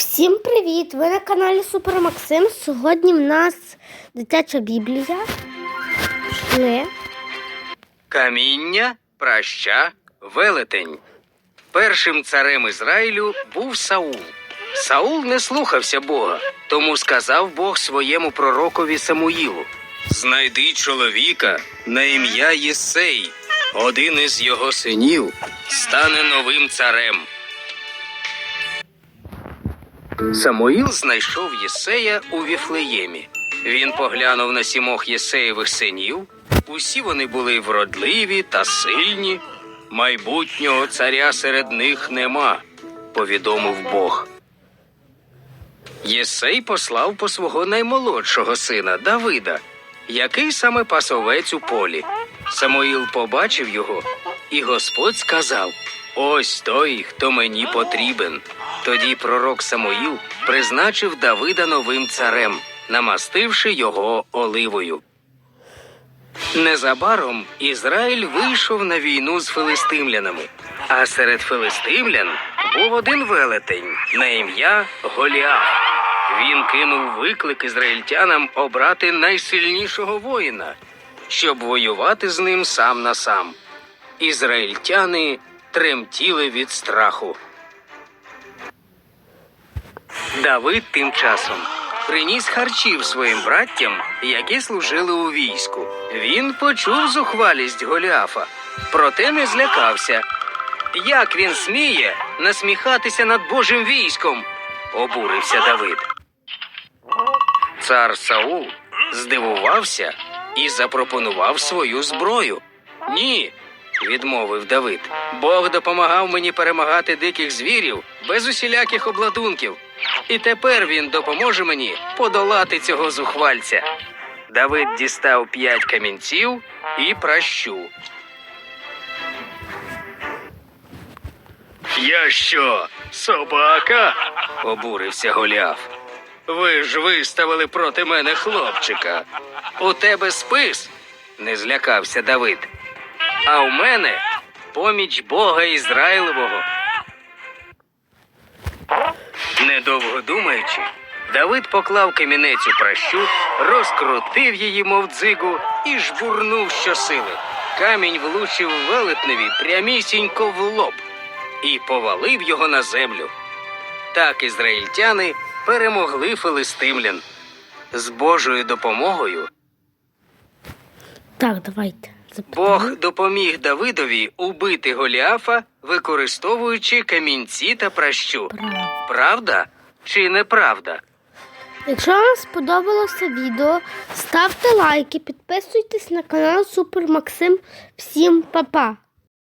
Всім привіт! Ви на каналі Супер Максим. Сьогодні в нас дитяча біблія. Пішли. Каміння, праща, велетень. Першим царем Ізраїлю був Саул. Саул не слухався Бога, тому сказав Бог своєму пророкові Самуїлу: Знайди чоловіка на ім'я Єсей, один із його синів стане новим царем. Самуїл знайшов Єсея у Віфлеємі. Він поглянув на сімох Єсеєвих синів. Усі вони були вродливі та сильні. Майбутнього царя серед них нема, повідомив Бог. Єсей послав по свого наймолодшого сина Давида, який саме пас овець у полі. Самуїл побачив його, і Господь сказав: Ось той, хто мені потрібен. Тоді пророк Самуїл призначив Давида новим царем, намастивши його оливою. Незабаром Ізраїль вийшов на війну з филистимлянами, а серед филистимлян був один велетень на ім'я Голіаф. Він кинув виклик ізраїльтянам обрати найсильнішого воїна, щоб воювати з ним сам на сам. Ізраїльтяни тремтіли від страху. Давид тим часом приніс харчів своїм браттям, які служили у війську. Він почув зухвалість Голіафа, проте не злякався. Як він сміє насміхатися над Божим військом? обурився Давид. Цар Саул здивувався і запропонував свою зброю. Ні, відмовив Давид. Бог допомагав мені перемагати диких звірів без усіляких обладунків. І тепер він допоможе мені подолати цього зухвальця. Давид дістав п'ять камінців і пращу. Я що, собака? обурився Голіаф. Ви ж виставили проти мене хлопчика. У тебе спис? не злякався Давид. А у мене поміч Бога Ізраїлевого. Недовго думаючи, Давид поклав камінець у пращу, розкрутив її, мов дзигу, і жбурнув щосили. Камінь влучив велетневі прямісінько в лоб і повалив його на землю. Так ізраїльтяни перемогли филистимлян. З Божою допомогою Так, давайте. Бог допоміг Давидові убити Голіафа, використовуючи камінці та пращу. Правда. Правда чи неправда? Якщо вам сподобалося відео, ставте лайки, підписуйтесь на канал Супер Максим. Всім па-па!